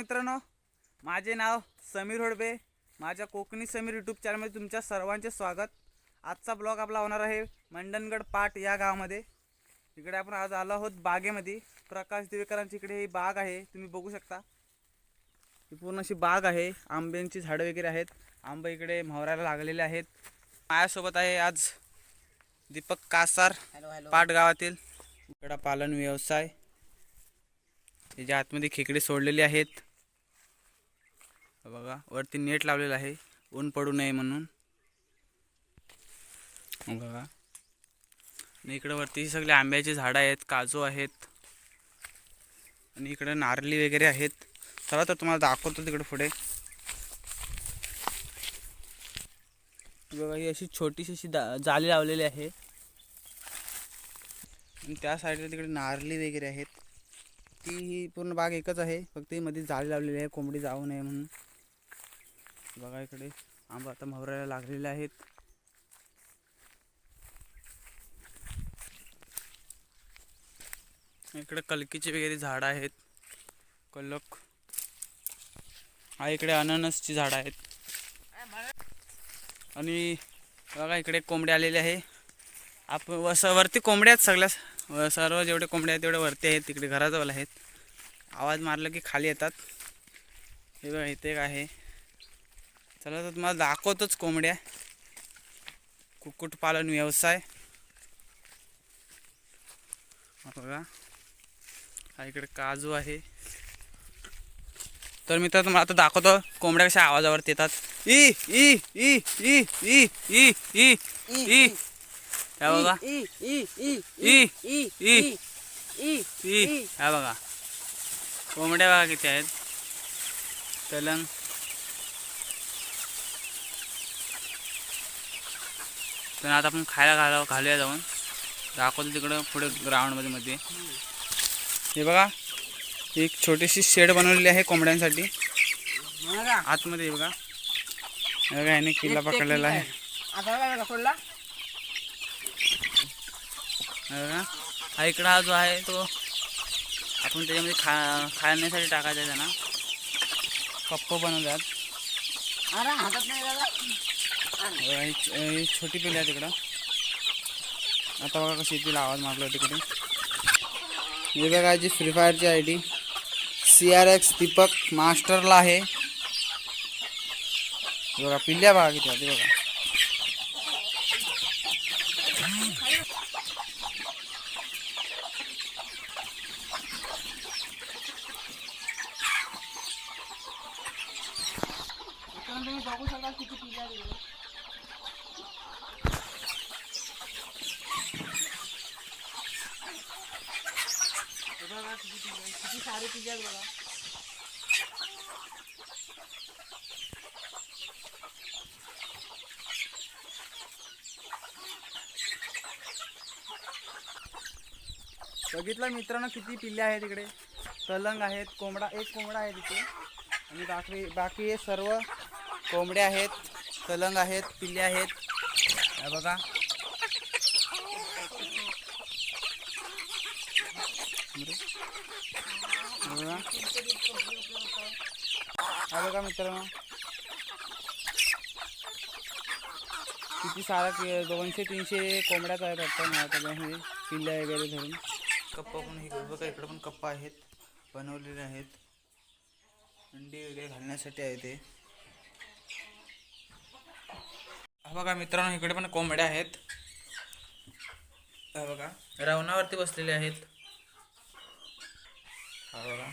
मित्रांनो माझे नाव समीर होडबे. माझ्या कोकणी समीर यूट्यूब चॅनलमध्ये तुमच्या सर्वांचे स्वागत. आजचा ब्लॉग आपला होणार आहे मंडणगड पाट या गावामध्ये. इकडे आपण आज आलो आहोत बागेमध्ये. प्रकाश दिवेकरांची इकडे ही बाग आहे. तुम्ही बघू शकता. ही पूर्ण अशी बाग आहे. आंब्यांची झाडं वगैरे आहेत. आंबे इकडे म्हावरायला लागलेले आहेत. माझ्यासोबत आहे आज दीपक कासार पाट गावातील. इकडा पालन व्यवसाय. त्याच्या आतमध्ये खेकडे सोडलेले आहेत. बघा वरती नेट लावलेलं आहे. ऊन पडू नये म्हणून. बघा. आणि इकडं वरती सगळे आंब्याचे झाडं आहेत काजू आहेत. आणि इकडं नारळी वगैरे आहेत. चला तर तुम्हाला दाखवतो तिकडे पुढे. बघा ही अशी छोटीशी अशी दा जाली लावलेली आहे. आणि त्या साईडला तिकडे नारळी वगैरे आहेत. ती ही पूर्ण बाग एकच आहे. फक्त ही मध्ये जाळी लावलेली आहे कोंबडी जाऊ नये म्हणून. बघा इकडे आंबा आता मोहरायला लागलेले आहेत. इकडे कलकीचे वगैरे झाडं आहेत. कलक. हा इकडे अननसची झाडं आहेत. आणि बघा इकडे कोंबडे आलेले आहे. आप वस वरती कोंबड्या आहेत सगळ्या. सर्व जेवढे कोंबड्या आहेत तेवढे वरती आहेत. तिकडे घराजवळ आहेत. आवाज मारलं की खाली येतात. हे बघा इथे एक आहे. चला तर तुम्हाला दाखवतोच कोंबड्या कुक्कुटपालन व्यवसाय हा बघा हा इकडे काजू आहे तर मित्र तुम्हाला आता दाखवतो कोंबड्या कशा आवाजावरती येतात ई ई ई ई ई ई ई ई त्या बघा ई ई ई ई ई ई ई ई हा बघा कोंबड्या बघा किती आहेत तेलंग तर आता आपण खायला घाला घालूया जाऊन. दाखवतो तिकडं पुढे ग्राउंडमध्ये मध्ये. हे बघा एक छोटीशी शेड बनवलेली आहे कोंबड्यांसाठी. आतमध्ये हे बघा. हे बघा याने किल्ला पकडलेला आहे. बघा हे हा इकडं हा जो आहे तो आपण त्याच्यामध्ये खा खाण्यासाठी टाकायचा आहे त्यांना कप्प बनवतात. अरे हातात नाही Eh, छोटी पिल्ली आहे तिकडं आता बघा कशी तिला आवाज मारला तिकडे हे बघा जी free फायरची I D. C R X Deepak मास्टरला आहे. बघा पिल्ल्या बघा किती आहे बघा. बघू शकता किती पिल्ल्या किती जग बघा. बघितलं मित्रांनो किती पिल्ले आहेत तिकडे तलंग आहेत कोंबडा एक कोंबडा आहे तिथे. आणि बाकी बाकी हे सर्व कोंबड्या आहेत तलंग आहेत पिल्ले आहेत. बघा. बघा. हा बघा मित्रांनो. किती सारा दोनशे तीनशे कोंबड्याच आहेत वाटतं मला पिल्ल्या वगैरे धरून. कप्पा पण इकडे बघा इकडे पण कप्पा आहेत. बनवलेले आहेत. अंडी वगैरे घालण्यासाठी आहे ते. हा बघा मित्रांनो इकडे पण कोंबड्या आहेत. हा बघा रावणावरती बसलेले आहेत. हा बघा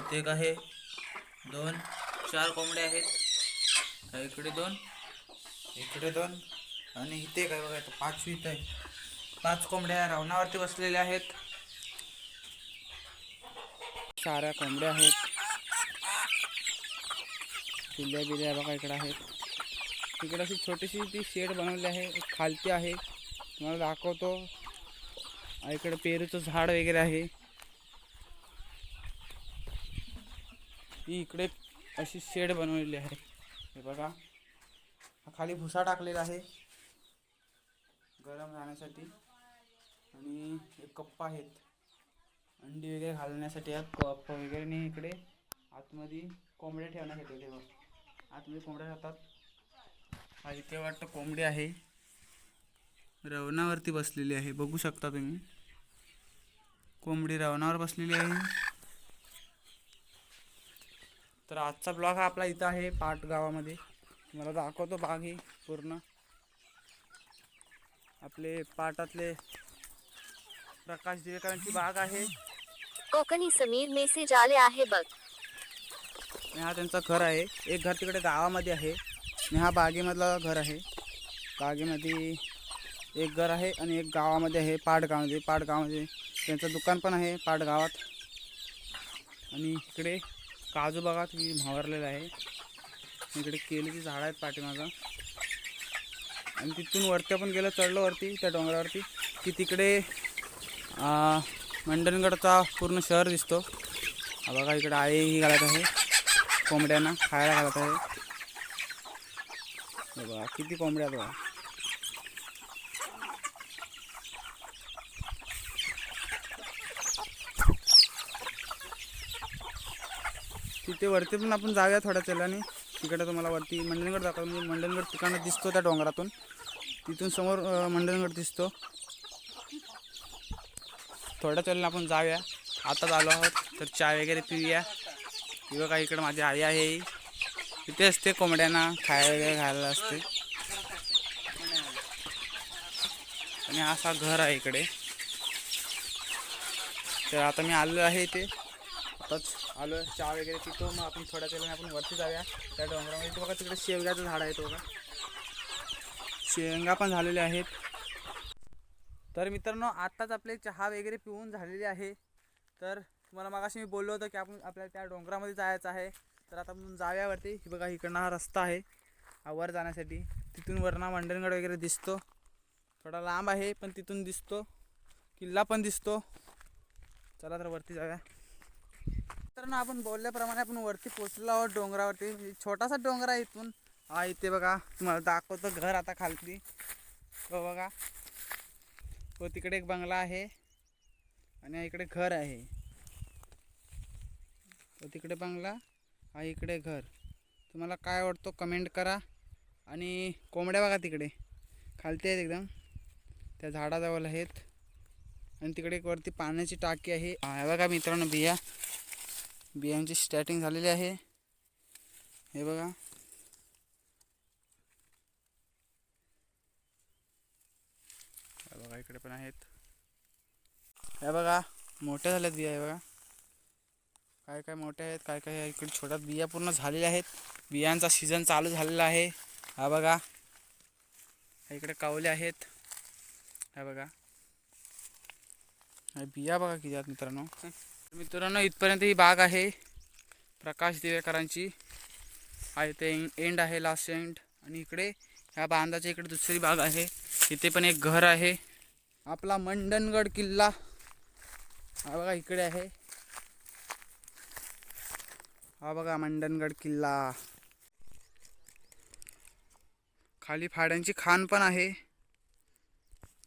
इथे एक आहे. दोन चार कोंबड्या आहेत. इकडे दोन इकडे दोन. आणि इथे काय बघा इथं पाचवी इथं आहे. पाच कोंबड्या रावणावरती बसलेल्या आहेत. साऱ्या कोंबड्या आहेत. किल्ल्या बिल्ल्या बघा इकडे आहेत. तिकडे अशी छोटीशी ती शेड बनवली आहे. एक खालती आहे. तुम्हाला दाखवतो. इकडे पेरूचं झाड वगैरे आहे. ही इकडे अशी शेड बनवलेली आहे. हे बघा. खाली भुसा टाकलेला आहे. गरम राहण्यासाठी. आणि एक कप्पा आहेत. अंडी वगैरे घालण्यासाठी हा कप वगैरे नाही इकडे आतमध्ये कोंबड्या ठेवण्यात तेव्हा आतमध्ये कोंबड्या राहतात. हा इथे वाटतं कोंबडी आहे. रवणावरती बसलेली आहे. बघू शकता तुम्ही. कोंबडी रवणावर बसलेली आहे. तर आजचा ब्लॉग हा आपला इथं आहे पाट गावामध्ये. तुम्हाला दाखवतो बाग ही पूर्ण. आपले पाटातले प्रकाश दिवेकरांची बाग आहे. कोकणी समीर मेसेज आले आहे बघ. हा त्यांचं घर आहे. एक घर तिकडे गावामध्ये आहे. हा बागेमधला घर आहे. बागेमध्ये एक घर आहे आणि एक गावामध्ये आहे पाटगावमध्ये पाटगावमध्ये त्यांचं दुकान पण आहे पाटगावात आणि इकडे काजू बघा तुम्ही म्हावरलेलं आहे. इकडे केळीची झाडं आहेत पाठीमागं. आणि तिथून वरती आपण गेलं चढलो वरती त्या डोंगरावरती की तिकडे आ, मंडणगडचा पूर्ण शहर दिसतो. बघा इकडे आळीही घालत आहे. कोंबड्यांना खायला घालत आहे. बघा किती कोंबड्या बघा. तिथे वरती पण आपण जाऊया थोड्या चलाने तिकडे तुम्हाला वरती मंडणगड दाखवतो म्हणजे मंडणगड तिकडनं दिसतो त्या डोंगरातून. तिथून समोर मंडणगड दिसतो. थोड्या चलने आपण जाऊया. आताच आलो आहोत तर चाय वगैरे पिऊया. किंवा काही इकडे माझी आई आहे. तिथे असते कोंबड्यांना खायला वगैरे घालायला असते. आणि असा घर आहे इकडे. तर आता मी आलो आहे इथे. आताच आलो आहे चहा वगैरे पितो मग आपण थोड्या वेळाने आपण वरती जाऊया. त्या डोंगरामध्ये तो बघा तिकडे शेवग्याचं झाड आहे तो बघा. शेंगा पण झालेले आहेत. तर मित्रांनो आत्ताच आपले चहा वगैरे पिऊन झालेली आहे. तर तुम्हाला मागाशी मी बोललो होतो की आपण आपल्याला त्या डोंगरामध्ये जायचं आहे. तर आता आपण जाऊया वरती बघा इकडनं हा रस्ता आहे. वर जाण्यासाठी. तिथून वरना मंडणगड वगैरे दिसतो. थोडा लांब आहे पण तिथून दिसतो. किल्ला पण दिसतो. चला तर वरती जाऊया. मित्रांनो आपण बोलल्याप्रमाणे आपण वरती पोचलो आहोत डोंगरावरती. छोटासा डोंगर आहे इथून. हा इथे बघा. तुम्हाला दाखवतो घर आता खालती. हो बघा. व तिकडे एक बंगला आहे. आणि इकडे घर आहे. व तिकडे बंगला हा इकडे घर. तुम्हाला काय आवडतो कमेंट करा. आणि कोंबड्या बघा तिकडे. खालती आहेत एकदम. त्या झाडाजवळ आहेत. आणि तिकडे एक वरती पाण्याची टाकी आहे. बघा मित्रांनो बिया. बियांची स्टार्टिंग झालेली आहे. हे बघा. बघा इकडे पण आहेत. हे बघा मोठ्या झाल्यात बिया हे बघा. काय काय मोठ्या आहेत काय काय इकडे छोट्या बिया पूर्ण झालेल्या आहेत. बियांचा सीझन चालू झालेला आहे. हा बघा. इकडे कावले आहेत. हा बघा. बिया बघा किती आहेत मित्रांनो. मित्रांनो इथपर्यंत ही बाग आहे. प्रकाश दिवेकरांची. आहे ते एंड आहे लास्ट एंड आणि इकडे ह्या बांधाच्या इकडे दुसरी बाग आहे. इथे पण एक घर आहे. आपला मंडनगड किल्ला. हा बघा इकडे आहे. हा बघा मंडनगड किल्ला. खाली फाड्यांची खान पण आहे.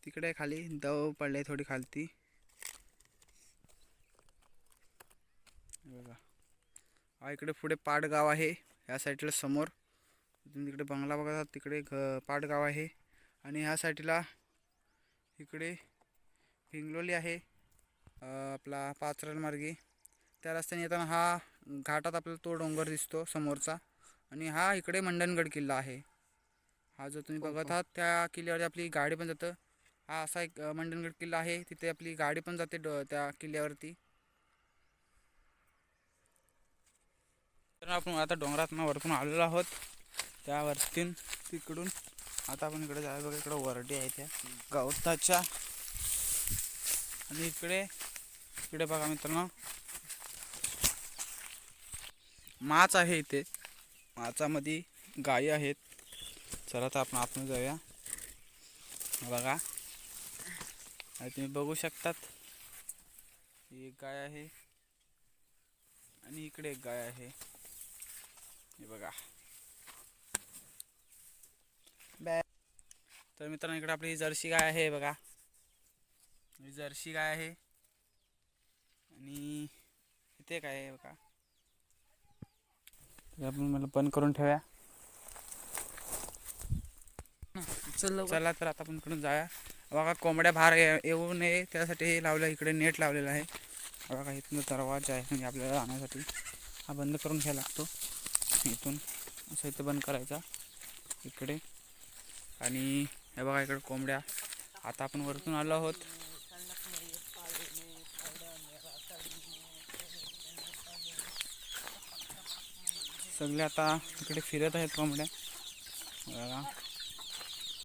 तिकडे आहे खाली दव पडले थोडी खालती हे बघा हा इकडे पुढे पाटगाव आहे ह्या साईडला समोर. तुम्ही तिकडे बंगला बघा तिकडे घ पाटगाव आहे. आणि ह्या साईडला इकडे हिंगलोली आहे आपला पाचरण मार्गे. त्या रस्त्याने येताना हा घाटात आपल्याला तो डोंगर दिसतो समोरचा. आणि हा इकडे मंडणगड किल्ला आहे. हा जो तुम्ही बघत आहात त्या किल्ल्यावरती आपली गाडी पण जातं. हा असा एक मंडणगड किल्ला आहे. तिथे आपली गाडी पण जाते डो त्या किल्ल्यावरती. आपण आता डोंगरात वरतून आलेलो आहोत. त्या वरतीन तिकडून आता आपण इकडे जायला बघा इकडे वरडी आहे त्या गवताच्या. आणि इकडे इकडे बघा मित्रांनो. माच आहे इथे. माचामध्ये गायी आहेत. चला तर आपण आपण जाऊया. बघा. आणि तुम्ही बघू शकतात. एक गाय आहे. आणि इकडे एक गाय आहे. हे बघा. बॅ तर मित्रांनो इकडे आपली जर्सी गाय आहे बघा. ही जर्सी गाय आहे. आणि इथे काय आहे बघा. आपण मला बंद करून ठेवूया. चल. चला तर आता आपण इकडून जाऊया. बघा कोंबड्या बाहेर येऊ नये त्यासाठी हे लावलं इकडे नेट लावलेलं आहे. बघा इथून दरवाजा आहे म्हणजे आपल्याला राहण्यासाठी. हा बंद करून घ्यायला लागतो. इथून. असं इथं बंद करायचा. इकडे. आणि हे बघा इकडे कोंबड्या. आता आपण वरतून आलो आहोत. सगळे आता इकडे फिरत आहेत कोंबड्या. बघा.